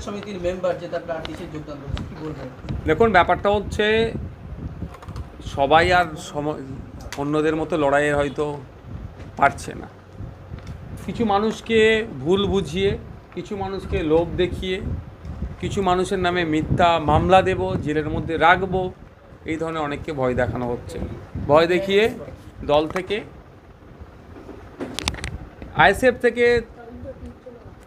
সমিতির মেম্বার প্রার্থী, সে যোগদান করেছে। কি বলবেন? দেখুন, ব্যাপারটা হচ্ছে সবাই আর সম- অন্যদের মতো লড়াইয়ে হয়তো পারছে না। কিছু মানুষকে ভুল বুঝিয়ে, কিছু মানুষকে লোভ দেখিয়ে, কিছু মানুষের নামে মিথ্যা মামলা দেব, জেলের মধ্যে রাখব, এই ধরনের অনেককে ভয় দেখানো হচ্ছে। ভয় দেখিয়ে দল থেকে, আইএসএফ থেকে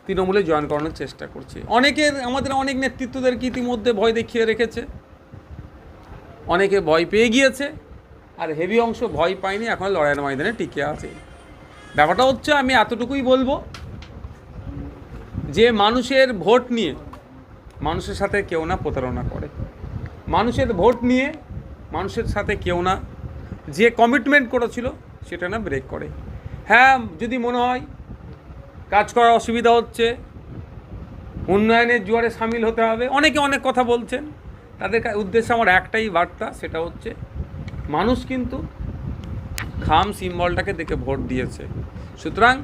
তৃণমূলে জয়েন করানোর চেষ্টা করছে। অনেকের, আমাদের অনেক নেতৃত্বদেরকে ইতিমধ্যে ভয় দেখিয়ে রেখেছে? অনেকে ভয় পেয়ে গিয়েছে, আর হেভি অংশ ভয় পায়নি, এখন লড়াইয়ের ময়দানে টিকে আছে। ব্যাপারটা হচ্ছে, আমি এতটুকুই বলব যে, মানুষের ভোট নিয়ে, মানুষের সাথে কেউ না প্রতারণা করে। মানুষের ভোট নিয়ে, মানুষের সাথে কেউ না যে কমিটমেন্ট করেছিল, সেটা না ব্রেক করে। হ্যাঁ যদি মনে হয় কাজ করার অসুবিধা হচ্ছে। উন্নয়নের জোয়ারে সামিল হতে হবে। অনেকে অনেক কথা বলছেন। তাদের উদ্দেশ্যে আমার একটাই বার্তা, সেটা হচ্ছে মানুষ কিন্তু খাম সিম্বলটাকে দেখে ভোট দিয়েছে। সুতরাং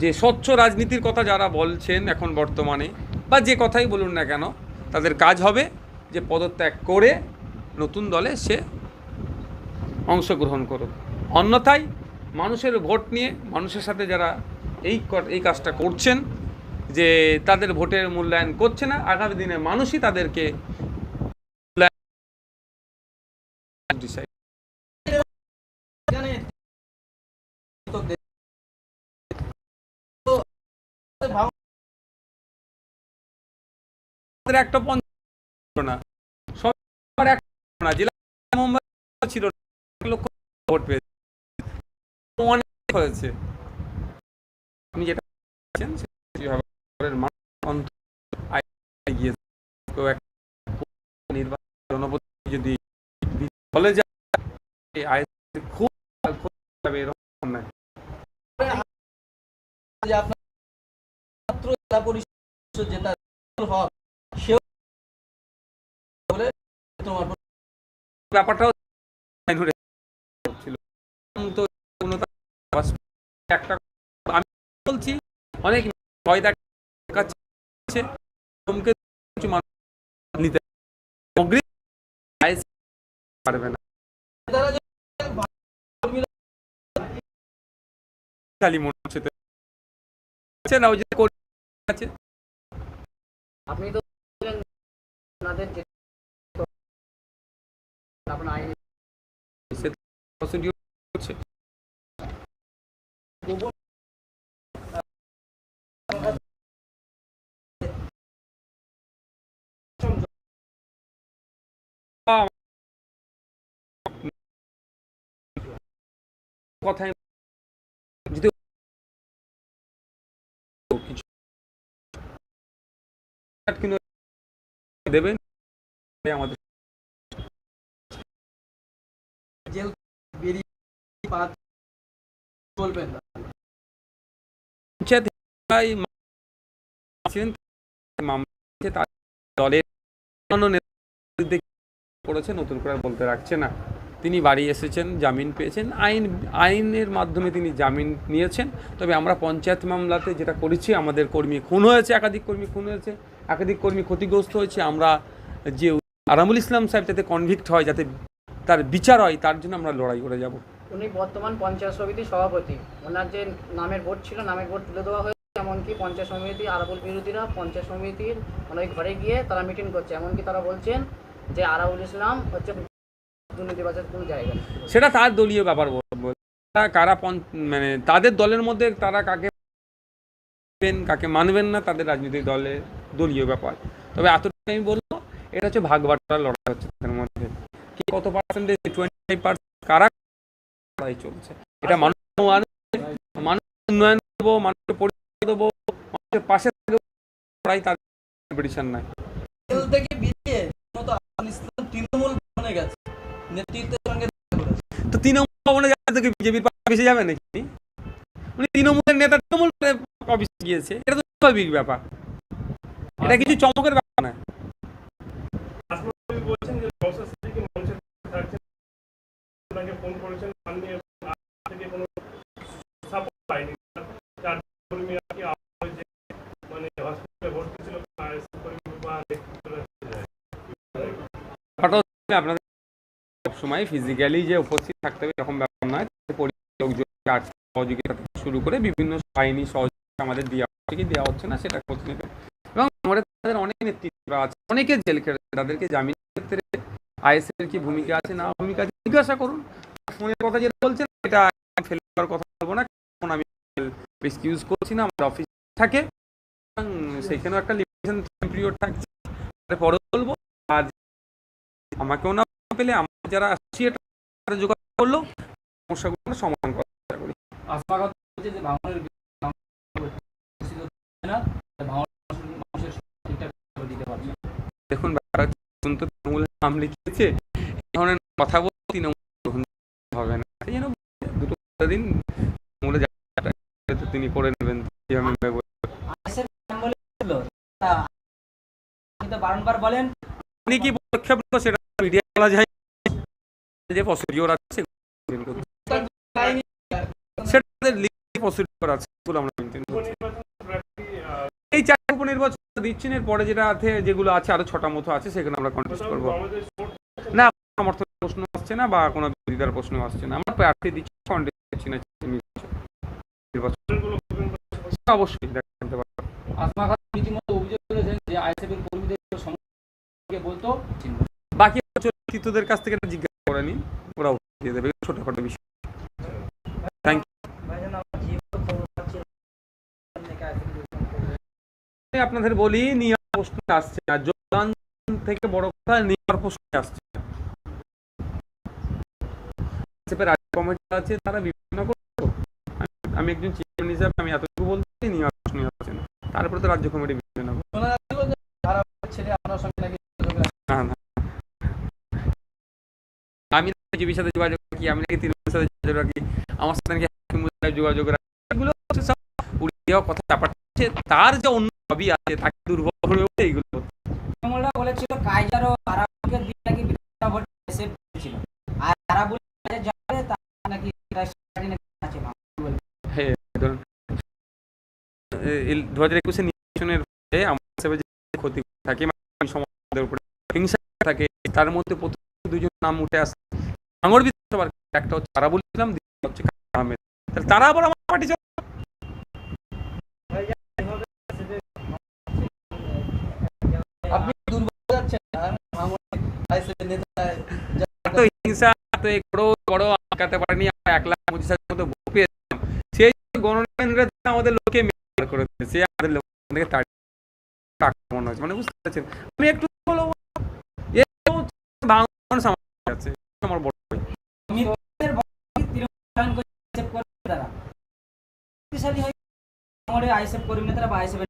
যে স্বচ্ছ রাজনীতির কথা যারা বলছেন এখন বর্তমানে, বা যে কথাই বলুন না কেন, তাদের কাজ হবে যে পদত্যাগ করে নতুন দলে সে অংশগ্রহণ করুক। অন্যথায় মানুষের ভোট নিয়ে মানুষের সাথে যারা এই এই কাজটা করছেন, যে তাদের ভোটের মূল্যায়ন করছে না, আগামী দিনে মানুষই তাদেরকে একটা না। একটা ছিল লক্ষ ভোট পেয়েছে। অনেক হয়েছে। আপনি যেটা জনপ্রতিনিধি যদি ফলে যায় খুব এরকম নয় জেলা পরিষদ যেটা হক সেও বলে একটা আমি বলছি অনেক ভয় দেখাচ্ছে চমকে কিছু মানুষ নিতে পারবে না। খালি মনে হচ্ছে তো। হচ্ছে না ওই যে আছে। আপনি তো আপনাদের কথায় যদি দেবেন আমাদের বলবেন করেছে নতুন করে বলতে রাখছে না। তিনি বাড়ি এসেছেন, জামিন পেয়েছেন। আইন, আইনের মাধ্যমে তিনি জামিন নিয়েছেন। তবে আমরা পঞ্চায়েত মামলাতে যেটা করেছি, আমাদের কর্মী খুন হয়েছে, একাধিক কর্মী খুন হয়েছে, একাধিক কর্মী ক্ষতিগ্রস্ত হয়েছে। আমরা যে আরামুল ইসলাম সাহেব যাতে কনভিক্ট হয়, যাতে তার বিচার হয়, তার জন্য আমরা লড়াই করে যাব। উনি বর্তমান পঞ্চায়েত সমিতির সভাপতি। ওনার যে নামের ভোট ছিল, নামের ভোট তুলে দেওয়া হয়েছে। এমনকি পঞ্চায়েত সমিতি, আরাবুল বিরোধীরা পঞ্চায়েত সমিতির অনেক ঘরে গিয়ে তারা মিটিং করছে। এমনকি তারা বলছেন যে আরাবুল ইসলাম হচ্ছে দুর্নীতিবাজের কোনো জায়গা সেটা তার দলীয় ব্যাপার কারা মানে তাদের দলের মধ্যে তারা কাকে কাকে মানবেন না তাদের রাজনৈতিক দলের দলীয় ব্যাপার। তবে এতটুকু আমি বলব, এটা হচ্ছে ভাগ লড়াই হচ্ছে তাদের মধ্যে। কত পার্সেন্টেজ টোয়েন্টি ফাইভ লড়াই চলছে। এটা মানুষ উন্নয়ন দেবো মানুষকে পরিষেবা দেবো মানুষের পাশে তাদের কম্পিটিশন নাই। থেকে বেরিয়ে মতো আবুল ইসলাম তৃণমূল ভবনে গেছে। নেতৃত্বের সঙ্গে তো তৃণমূল ভবনে যাওয়া থেকে বিজেপির অফিসে যাবে নাকি? উনি তৃণমূলের নেতা তৃণমূল অফিসে গিয়েছে। এটা তো স্বাভাবিক ব্যাপার। এটা কিছু চমকের ব্যাপার না। বলছেন যে প্রসেস থেকে মানুষের থাকছেন আপনাকে ফোন করেছেন আপনি আজ থেকে কোনো সাপোর্ট পাইনি তার কর্মীরা কি আপনার যে মানে হসপিটালে আপনাদের সবসময় ফিজিক্যালি যে উপস্থিত থাকতে হবে এরকম ব্যাপার নয়। লোকজন সহযোগিতা থেকে শুরু করে বিভিন্ন বাহিনী সহযোগিতা আমাদের দেওয়া হচ্ছে কি দেওয়া হচ্ছে না সেটা খোঁজ নেবেন এবং আমাদের তাদের অনেক নেতৃত্বরা আছে, অনেকে জেল খেটেছে, তাদেরকে জামিন ক্ষেত্রে আইএসএল এর কি ভূমিকা আছে না ভূমিকা আছে জিজ্ঞাসা করুন। ফোনের কথা যেটা বলছেন, এটা ফেলে দেওয়ার কথা বলব না, কারণ আমি এক্সকিউজ করছি না, আমাদের অফিস থাকে। সেখানেও একটা লিমিটেশন পিরিয়ড থাকছে আর আমাকেও না পেলে আমার যারা আসছি তারা যোগাযোগ করল সমস্যাগুলো সমাধান করার চেষ্টা করি। দেখুন তৃণমূল নাম লিখিয়েছে এই ধরনের কথা বলতে তৃণমূল হবে না। সেই জন্য দুটো দিন তৃণমূলে তিনি করে নেবেন বারংবার বলেন। উনি কি পদক্ষেপ সেটা বলা যায় যে প্রসিডিওর আছে যেগুলো আছে, আরও ছটা মতো আছে, সেখানে আমরা কন্টেস্ট করব। না প্রশ্ন আসছে না, বা কোনো বিরোধিতার প্রশ্ন আসছে না। আমরা প্রার্থী দিচ্ছি কন্টেস্ট অবশ্যই আস্মাঘাত রীতিমতো অভিযোগ করেছেন যে আইএসএফ এর কর্মীদের সমস্যা বলতো বাকি নেতৃত্বদের কাছ থেকে জিজ্ঞাসা করে নিন ওরা দিয়ে দেবে, ছোটখাটো বিষয়। থ্যাংক ইউ আপনাদের বলি নিয়ম প্রশ্ন আসছে না। যোগদান থেকে বড় কথা নিয়ম প্রশ্ন আসছে আছে, তারা বিভিন্ন আমি- একজন চেয়ারম্যান হিসাবে আমি এতটুকু বলতে আসছে না। তারপরে তো রাজ্য কমিটি বিভিন্ন ছেড়ে আপনার সঙ্গে নাকি যোগাযোগ রাখছে। না না সাথে যোগাযোগ রাখি আমি নাকি তৃণমূলের সাথে যোগাযোগ রাখি আমার সাথে নাকি যোগাযোগ রাখি। এগুলো সব উড়িয়ে দেওয়া কথা চাপাচ্ছে তার যে অন্য হবি আছে তাকে দুর্বল করে এইগুলো তৃণমূলরা বলেছিল আরাবুলকে দিয়ে নাকি বিধানসভা ভোট আর আরাবুল কাজে যাবে তার নাকি আছে হ্যাঁ ধরুন দু হাজার একুশে নির্বাচনের আমার হিসাবে যে ক্ষতি থাকে মানে সমাজের উপরে হিংসা থাকে তার মধ্যে প্রথম দুজন নাম উঠে আসে। ভাঙর বিধানসভার একটা হচ্ছে ইসলাম হচ্ছে আহমেদ। তাহলে তারা আবার আমার পার্টি আপনি দুর্বল যাচ্ছেন আমি ভাঙন আইএসএফ এর নেতা এত হিংসা এত করো করো আটকাতে পারেনি এক লাখ পঁচিশ হাজার মতো ভোট পেয়েছিলাম। সেই গণকেন্দ্রে আমাদের লোকে মেয়র করে দিয়েছে আমাদের লোক থেকে তাড়িয়ে টাকা মানে বুঝতে পারছেন? আমি একটু ভাঙন আছে আমার বড় ভাই। মিত্রদের ভোট তৃণমূল জয়েন করে আইএসএফ কর্মী তারা শক্তিশালী হয়ে। আমাদের আইএসএফ কর্মী নেতারা বা আইএসএফ